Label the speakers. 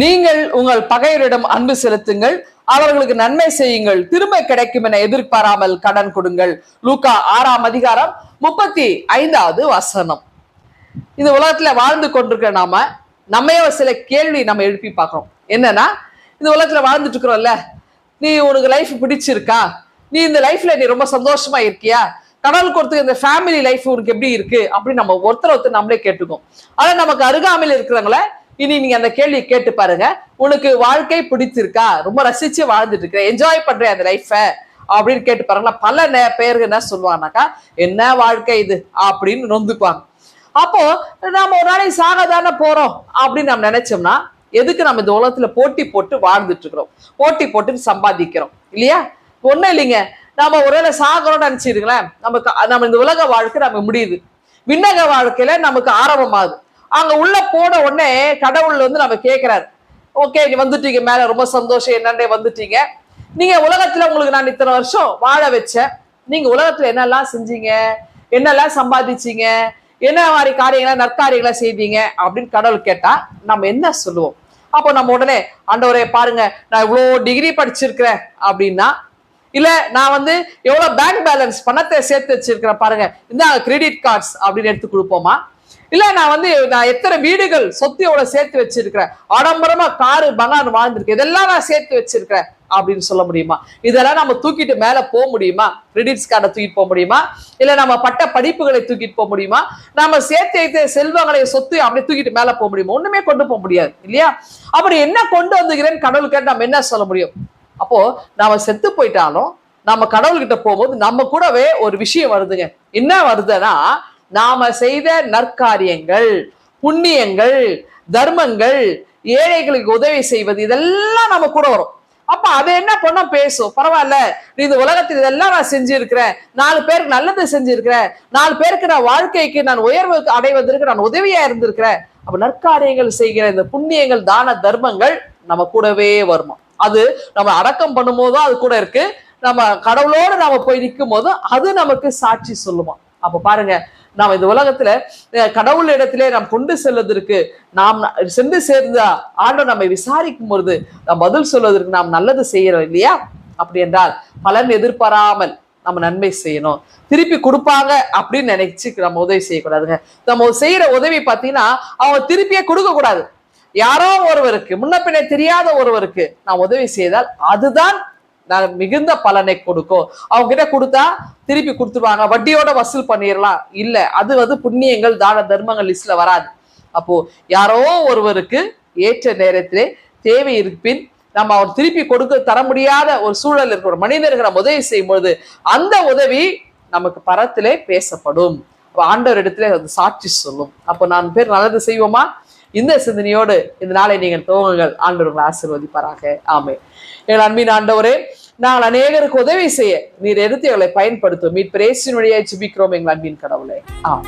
Speaker 1: நீங்கள் உங்கள் பகையரிடம் அன்பு செலுத்துங்கள். அவர்களுக்கு நன்மை செய்யுங்கள். திரும்ப கிடைக்கும் என எதிர்பாராமல் கடன் கொடுங்கள். லூக்கா ஆறாம் அதிகாரம் முப்பத்தி ஐந்தாவது வசனம். இந்த உலகத்துல வாழ்ந்து கொண்டிருக்கிற நாம நம்மையே சில கேள்வி நம்ம எழுப்பி பார்க்கிறோம். என்னன்னா இந்த உலகத்துல வாழ்ந்துட்டு இருக்கிறோம்ல. நீ உனக்கு லைஃப் பிடிச்சிருக்கா? நீ இந்த லைஃப்ல நீ ரொம்ப சந்தோஷமா இருக்கியா? கடவுள் கொடுத்து இந்த ஃபேமிலி லைஃப் உனக்கு எப்படி இருக்கு? அப்படின்னு நம்ம ஒருத்தர் ஒருத்தர் நம்மளே கேட்டுக்கோம். ஆனா நமக்கு அருகாமையில் இருக்கிறவங்கள இனி நீங்க அந்த கேள்வி கேட்டு பாருங்க. உனக்கு வாழ்க்கை பிடிச்சிருக்கா? ரொம்ப ரசிச்சு வாழ்ந்துட்டு இருக்க என்ஜாய் பண்ற அந்த லைஃப அப்படின்னு கேட்டு பாருங்களா பல நே- பேருக்கு என்ன சொல்லுவாங்கனாக்கா என்ன வாழ்க்கை இது? அப்படின்னு நொந்துப்பாங்க அப்போ நாம ஒரு நாளைக்கு சாக தானே போறோம்? அப்படின்னு நம்ம நினைச்சோம்னா எதுக்கு நம்ம இந்த உலகத்துல போட்டி போட்டு வாழ்ந்துட்டு இருக்கிறோம்? போட்டி போட்டு சம்பாதிக்கிறோம். இல்லையா? ஒண்ணும் இல்லைங்க. நாம ஒருவேளை சாகிறோம்னு நினைச்சிருங்களேன். நமக்கு நம்ம இந்த உலக வாழ்க்கை நம்ம முடியுது. விண்ணக வாழ்க்கையில நமக்கு ஆரம்பமாகுது. அங்க உள்ள போன உடனே கடவுள் வந்து நம்ம கேட்கிறாரு ஓகே நீ வந்துட்டீங்க மேல ரொம்ப சந்தோஷம் என்னண்டே வந்துட்டீங்க. நீங்க உலகத்துல உங்களுக்கு நான் இத்தனை வருஷம் வாழ வச்சேன். நீங்க உலகத்துல என்னெல்லாம் செஞ்சீங்க? என்னெல்லாம் சம்பாதிச்சீங்க? என்ன மாதிரி காரியங்களை நற்காரியங்களை செய்தீங்க? அப்படின்னு கடவுள் கேட்டா நம்ம என்ன சொல்லுவோம்? அப்போ நம்ம உடனே ஆண்டவரே பாருங்க நான் இவ்வளோ டிகிரி படிச்சிருக்கிறேன் அப்படின்னா இல்ல நான் வந்து எவ்வளவு பேங்க் பேலன்ஸ் பணத்தை சேர்த்து வச்சிருக்கிறேன் பாருங்க. இந்த கிரெடிட் கார்ட்ஸ் அப்படின்னு எடுத்து கொடுப்போமா? இல்ல நான் வந்து நான் எத்தனை வீடுகள் சொத்து சேர்த்து வச்சிருக்கிறேன். ஆடம்பரமா காரு பங்கான் வாழ்ந்திருக்கேன். இதெல்லாம் நான் சேர்த்து வச்சிருக்கிறேன். அப்படின்னு சொல்ல முடியுமா? இதெல்லாம் நம்ம தூக்கிட்டு மேல போக முடியுமா? கிரெடிட்ஸ் கார்டை தூக்கிட்டு போக முடியுமா? இல்ல நம்ம பட்ட படிப்புகளை தூக்கிட்டு போக முடியுமா? நம்ம சேர்த்து வைத்த செல்வங்களை சொத்து அப்படியே தூக்கிட்டு மேல போக முடியுமா? ஒண்ணுமே கொண்டு போக முடியாது இல்லையா? அப்படி என்ன கொண்டு வந்துக்கிறேன்னு கடவுள் கேட்டு நம்ம என்ன சொல்ல முடியும்? அப்போ நாம செத்து போயிட்டாலும் நம்ம கடவுள்கிட்ட போகும்போது நம்ம கூடவே ஒரு விஷயம் வருதுங்க. என்ன வருதுன்னா நாம செய்த நற்காரியங்கள் புண்ணியங்கள் தர்மங்கள் ஏழைகளுக்கு உதவி செய்வது இதெல்லாம் நம்ம கூட வரும். அப்ப அதை என்ன பண்ண பேசும் பரவாயில்ல. நீ இந்த உலகத்தில் இதெல்லாம் நான் செஞ்சிருக்கிறேன். நாலு பேருக்கு நல்லது செஞ்சிருக்கிறேன். நாலு பேருக்கு நான் வாழ்க்கைக்கு நான் உயர்வு அடைவதற்கு நான் உதவியா இருந்திருக்கிறேன். அப்ப நற்காரியங்கள் செய்கிற இந்த புண்ணியங்கள் தான தர்மங்கள் நம்ம கூடவே வருமா? அது நம்ம அடக்கம் பண்ணும்போதும் அது கூட இருக்கு. நம்ம கடவுளோடு நாம போய் நிற்கும் போதும் அது நமக்கு சாட்சி சொல்லுமா? அப்ப பாருங்க நாம் இந்த உலகத்துல கடவுள் இடத்திலே நாம் கொண்டு செல்வதற்கு நாம் சென்று சேர்ந்த ஆண்டவர் நம்மை விசாரிக்கும் பொழுது நாம் பதில் சொல்வதற்கு நாம் நல்லது செய்யறோம் இல்லையா? அப்படி என்றால் பலன் எதிர்பாராமல் நம்ம நன்மை செய்யணும். திருப்பி கொடுப்பாங்க அப்படின்னு நினைச்சு நம்ம உதவி செய்யக்கூடாதுங்க. நம்ம செய்யற உதவி பார்த்தீங்கன்னா அவங்க திருப்பியே கொடுக்க கூடாது யாரோ ஒருவருக்கு முன்ன பின்ன தெரியாத ஒருவருக்கு நாம் உதவி செய்தால் அதுதான் நான் மிகுந்த பலனை கொடுக்கும். அவங்க கிட்ட கொடுத்தா திருப்பி கொடுத்துருவாங்க. வட்டியோட வசூல் பண்ணிடலாம் இல்லை அது வந்து புண்ணியங்கள் தான தர்மங்கள் லிஸ்ட்ல வராது. அப்போ யாரோ ஒருவருக்கு ஏற்ற நேரத்திலே தேவை இருப்பின் நம்ம அவர் திருப்பி கொடுக்க தர முடியாத ஒரு சூழல் இருக்கிற ஒரு மனிதருக்கு நம்ம உதவி செய்யும் பொழுது அந்த உதவி நமக்கு பரத்திலே பேசப்படும். ஆண்டவர் இடத்துல அது சாட்சி சொல்லும். அப்போ நான் பேர் நல்லது செய்வோமா? இந்த சிந்தனையோடு இந்த நாளை நீங்கள் துவங்குங்கள். ஆண்டவர்களை ஆசீர்வதிப்பாராக. ஆமே எங்கள் அன்பின் ஆண்டவரே நாங்கள் அநேகருக்கு உதவி செய்ய நீர் எடுத்து எங்களை பயன்படுத்தும் மீட் பிரேசின் வழியாய் ஜிபிக்கிறோம் எங்கள் அன்பின் கடவுளே. ஆம்